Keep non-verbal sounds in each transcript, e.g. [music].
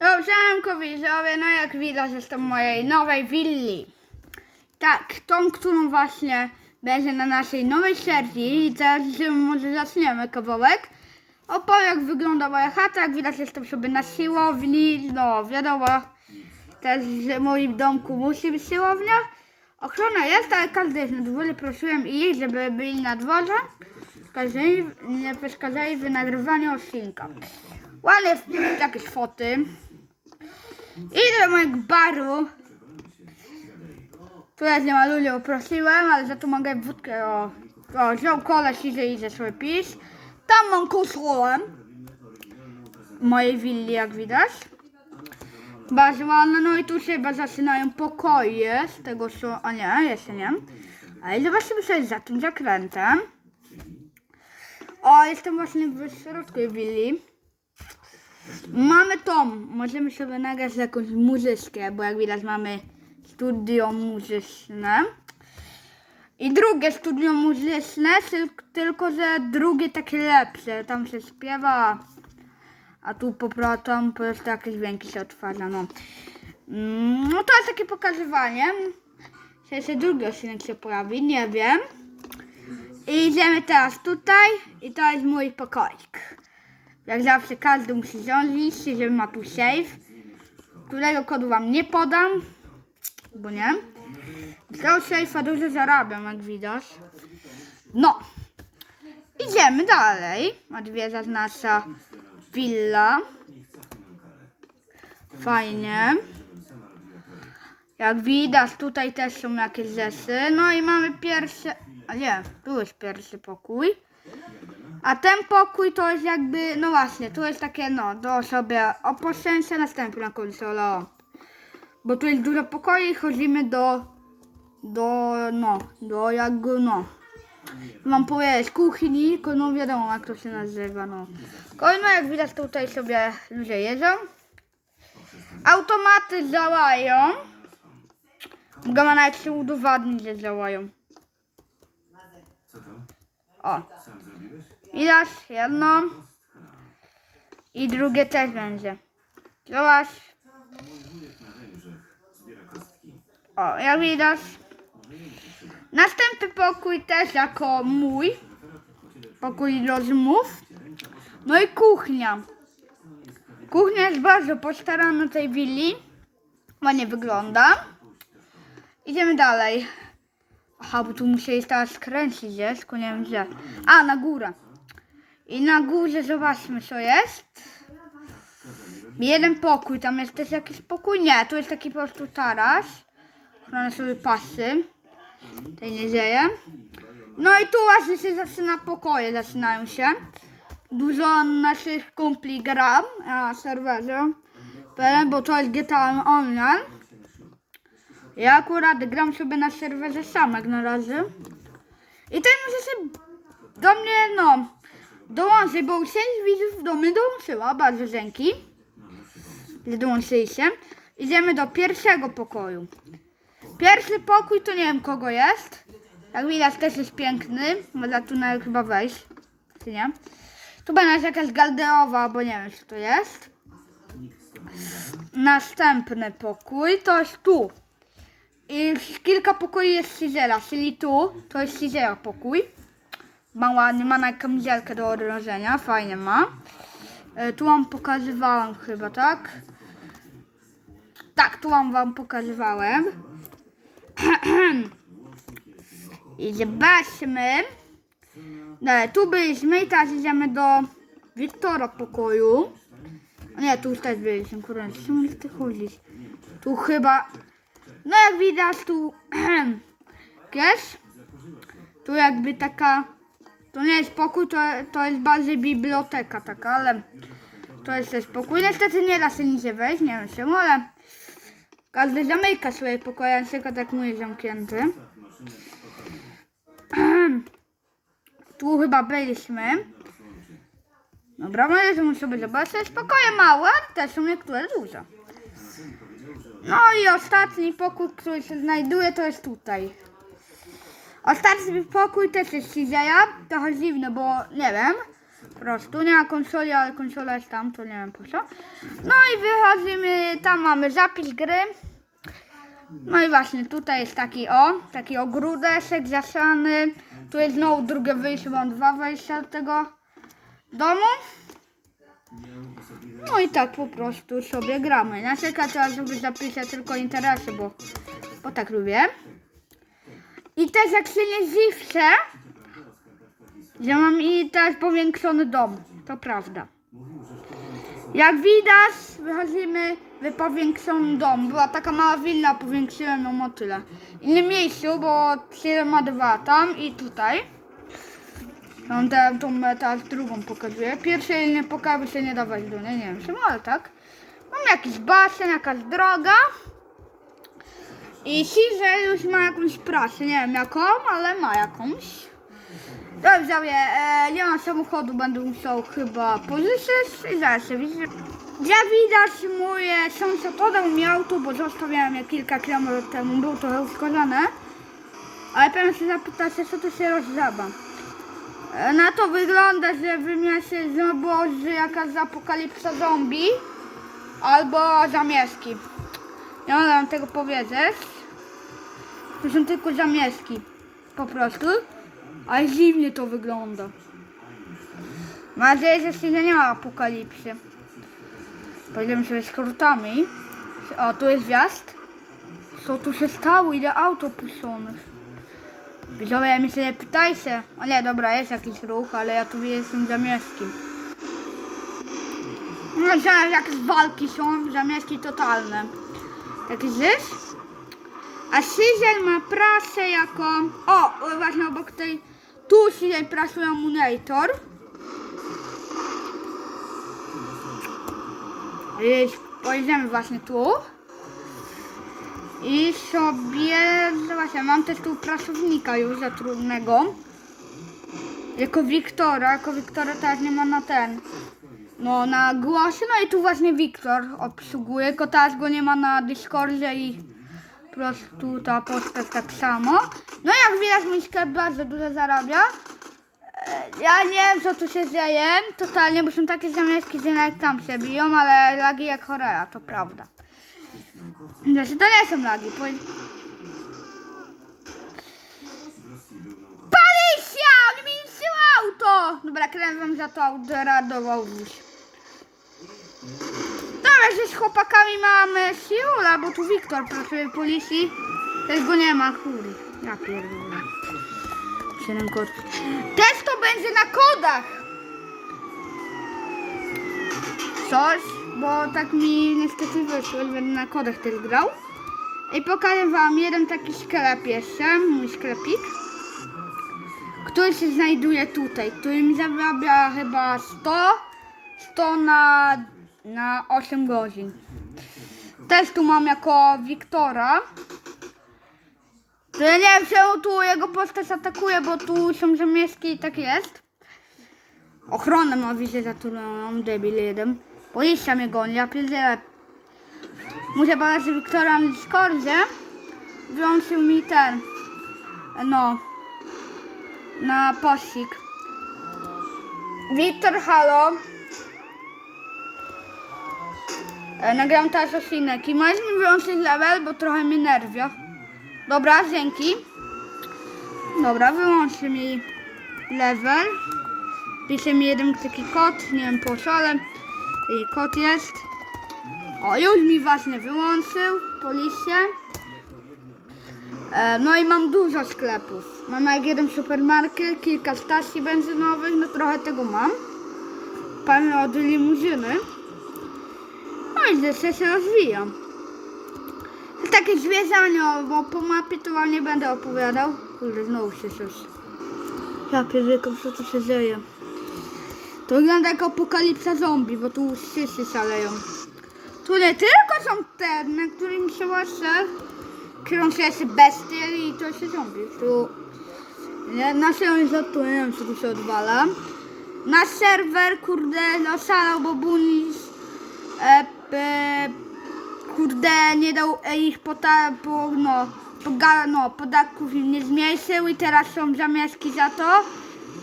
Dobrze, widzowie, no jak widać jestem w mojej nowej willi. Tak, tą, którą właśnie będzie na naszej nowej serii i teraz że może zaczniemy kawałek. Opowiem jak wygląda moja chata, jak widać jestem sobie na siłowni, no wiadomo, też w moim domku musi być siłownia. Ochrona jest, ale każdy jest na dworze, prosiłem ich, żeby byli na dworze. Przeszkadzali, nie przeszkadzali w nagrywaniu odcinka. Ładne jest jakieś foty. Idę do mojego baru. Tu jest nie ma ludzi, prosiłem, ale za to mogę wódkę, o, o wziął koleś i idzie sobie pić. Tam mam konsolę. W mojej willi, jak widać. Ładne, no i tu się chyba zaczynają pokoje z tego co, a nie, jeszcze nie. Ale zobaczymy sobie za tym zakrętem. O, jestem właśnie w środku willi. Mamy tom. Możemy sobie nagrać jakąś muzyczkę, bo jak widać mamy studio muzyczne. I drugie studio muzyczne, tyl- tylko że drugie takie lepsze. Tam się śpiewa, a tu po prostu tam po prostu jakieś dźwięki się odtwarza. No, Mm, no to jest takie pokazywanie. Czy jeszcze drugi odcinek się pojawi, nie wiem. I idziemy teraz tutaj i to jest mój pokoik. Jak zawsze każdy musi liście, żeby ma tu save. Którego kodu wam nie podam, bo nie. Z tego dużo zarabiam, jak widać. No. Idziemy dalej. Odwiedza nasza willa. Fajnie. Jak widać, tutaj też są jakieś rzeczy. No i mamy pierwsze... A nie, tu jest pierwszy pokój. A ten pokój to jest jakby, no właśnie, tu jest takie, no, do sobie opoczęcia, następna konsola. o. Bo tu jest dużo pokoi i chodzimy do, do, no, do jakby, no. Mam powiedzieć, kuchni, tylko no wiadomo jak to się nazywa, no. Kolejno jak widać tutaj sobie ludzie jedzą. Automaty działają. Mogę nawet się udowodnić, że działają. O. Widać jedno i drugie też będzie. Zobacz. O, jak widać. Następny pokój też jako mój. Pokój rozmów. No i kuchnia. Kuchnia jest bardzo postarana tej willi. Ładnie wygląda. Idziemy dalej. Aha, bo tu iść teraz skręcić gdzieś, tylko nie wiem gdzie. A, na górę. I na górze zobaczmy co jest. Jeden pokój, tam jest też jakiś pokój? Nie, tu jest taki po prostu taras. Ochrona sobie pasy. Tutaj nie dzieje. No i tu właśnie się zaczyna pokoje, zaczynają się. Dużo naszych kumpli gra na serwerze. Bo to jest GTA Online. Ja akurat gram sobie na serwerze sam jak na razie. I ten może się do mnie, no, dołączyć, bo część widzów do mnie dołączyła, bardzo dzięki, że dołączyliście. Idziemy do pierwszego pokoju. Pierwszy pokój to nie wiem kogo jest. Jak widać też jest piękny, można tu nawet chyba wejść, czy nie? Tu będzie jakaś garderoba, bo nie wiem co to jest. Następny pokój to jest tu. I kilka pokoi jest Cizera, czyli tu to jest Cizera pokój. Ma ładnie, ma na kamizelkę do odrożenia, fajnie ma. E, tu wam pokazywałam chyba, tak? Tak, tu wam wam pokazywałem. [clears throat] I zobaczmy. Dalej, tu byliśmy i teraz idziemy do Wiktora pokoju. Nie, tu już też byliśmy, kurde, co chodzić? Tu chyba no jak widać tu [clears throat] jest. Tu jakby taka, to nie jest pokój, to, to jest bardziej biblioteka taka, ale to jest też pokój. Niestety nie da się nigdzie wejść, nie wiem czemu, ale każdy zamyka swoje pokoje, przykład jak mój zamknięty. [clears throat] Tu chyba byliśmy. Dobra, możemy sobie zobaczyć. Pokoje małe, też są niektóre duże. No i ostatni pokój, który się znajduje, to jest tutaj. Ostatni pokój też jest Cizeja. Trochę dziwne, bo nie wiem. Po prostu, nie ma konsoli, ale konsola jest tam, to nie wiem po co. No i wychodzimy, tam mamy zapis gry. No i właśnie, tutaj jest taki o, taki ogródek zasiany. Tu jest znowu drugie wyjście, mam dwa wejścia do tego domu. No i tak po prostu sobie gramy. Na przykład teraz żeby zapisać tylko interesy, bo, bo tak lubię. I też jak się nie dziwcie, że mam i też powiększony dom. To prawda. Jak widać, wychodzimy w powiększonym domu. Była taka mała willa, powiększyłem ją o tyle. W innym miejscu, bo 7 ma dwa tam i tutaj. Mam tę tą teraz drugą pokazuję. Pierwszej nie pokażę, się nie da wejść do niej, nie wiem czemu, ale tak. Mam jakiś basen, jakaś droga. I Caesar już ma jakąś pracę, nie wiem jaką, ale ma jakąś. Dobrze, e, nie mam samochodu, będę musiał chyba pożyczyć i zaraz się widzę. Jak widać, moje sąsiad oddał mi auto, bo zostawiałem je kilka kilometrów temu, był trochę uszkodzone. Ale pewnie się zapytacie, co to się rozżaba. Na to wygląda, że w mieście znowu jakaś apokalipsa zombie albo zamieszki. Nie mogę wam tego powiedzieć. To są tylko zamieszki. Po prostu. Ale dziwnie to wygląda. Mam nadzieję, że się nie ma apokalipsy. Pojedziemy sobie skrótami. O, tu jest wjazd. Co tu się stało? Ile auto puszczonych. Widzowie, mi się nie pytajcie. O nie, dobra, jest jakiś ruch, ale ja tu jestem zamieszki. No, zaraz jakieś walki są, zamieszki totalne. Taki zysk? A Sizel ma prasę jako... O, właśnie obok tej... Tu Sizel prasuje emulator. I pojedziemy właśnie tu. I sobie... Zobaczcie, mam też tu prasownika już zatrudnionego. Jako Wiktora, jako Wiktora teraz nie ma na ten. No, na głosie, no i tu właśnie Wiktor obsługuje, tylko teraz go nie ma na Discordzie i po prostu ta postać tak samo. No jak widać mój sklep bardzo dużo zarabia. E, Ja nie wiem co tu się dzieje, totalnie, bo są takie zamieszki, że nawet tam się biją, ale lagi jak chorea, to prawda. Znaczy to nie są lagi, powiedz... Policja! On mi niszczył auto! Dobra, krem wam za to auto radował już. Dobra, że z chłopakami mamy siłę, bo tu Wiktor pracuje w policji. Też go nie ma, kurde. Ja pierdolę. Siedem kod. Też to będzie na kodach! Coś, bo tak mi niestety wyszło, że będę na kodach też grał. I pokażę wam jeden taki sklep jeszcze, mój sklepik który się znajduje tutaj, który mi zarabia chyba 100, 100 na, na 8 godzin. Też tu mam jako Wiktora. To nie wiem czemu tu jego postać atakuje, bo tu są zamieszki i tak jest. Ochronę ma wizję zatrudnioną, debil jeden. Policja mnie goni, ja pierdzielę. Muszę badać Wiktora na Discordzie. Wyłączył mi ten, no, na pościg. Wiktor, halo. E, nagram teraz odcinek i możesz mi wyłączyć level, bo trochę mnie nerwia. Dobra, dzięki. Dobra, wyłączy mi level. Pisze mi jeden taki kod, nie wiem po co, ale taki kod jest. O, już mi właśnie wyłączył policję. E, No i mam dużo sklepów. Mam jak jeden supermarket, kilka stacji benzynowych, no trochę tego mam. Pan od limuzyny. No i zresztą się rozwijam. To takie zwiedzanie, bo po mapie to wam nie będę opowiadał. Kurde, znowu się coś. Ja pierdolę, co tu się dzieje. To wygląda jak apokalipsa zombie, bo tu wszyscy szaleją. Tu nie tylko są te, na którym się właśnie kryją się bestie i to się zombie. Tu nie, na serwer to nie wiem co tu się odwala. Na serwer kurde oszalał, bo Bunis e, e, kurde nie dał e, ich pota, po, no, poga, no, podatków im nie zmniejszył i teraz są zamiastki za to.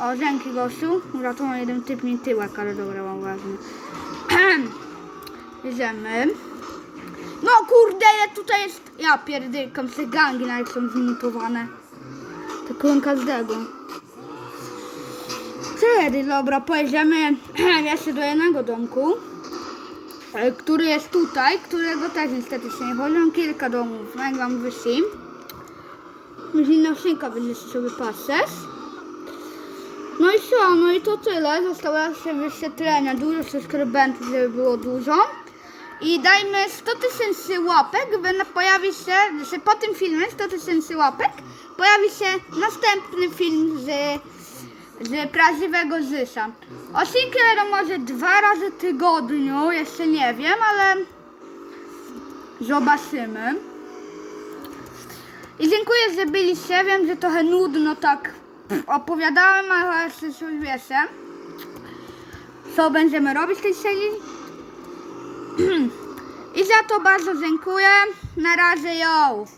O, dzięki gościu. Uratował jeden typ mi tyłek, ale dobra, mam ważny. [clears throat] Idziemy. No kurde, tutaj jest... Ja pierdykam, te gangi nawet są zmutowane. Tylko każdego. Wtedy, dobra, pojedziemy [clears throat] jeszcze do jednego domku, e, który jest tutaj, którego też niestety się nie chodzi. Mam kilka domów, jak wam wyszli. Inna szynka będzie sobie patrzeć. No i co, no i to tyle. Zostało jeszcze wyświetlenia, dużo subskrybentów, żeby było dużo. I dajmy 100 tysięcy łapek, by pojawi się, że po tym filmie 100 tysięcy łapek, pojawi się następny film z, z prawdziwego Zysza. Odcinki będą może dwa razy w tygodniu, jeszcze nie wiem, ale zobaczymy. I dziękuję, że byliście. Wiem, że trochę nudno tak opowiadałem, coś wiecie. Co będziemy robić w tej serii? [clears throat] I za to bardzo dziękuję. Na razie, yo!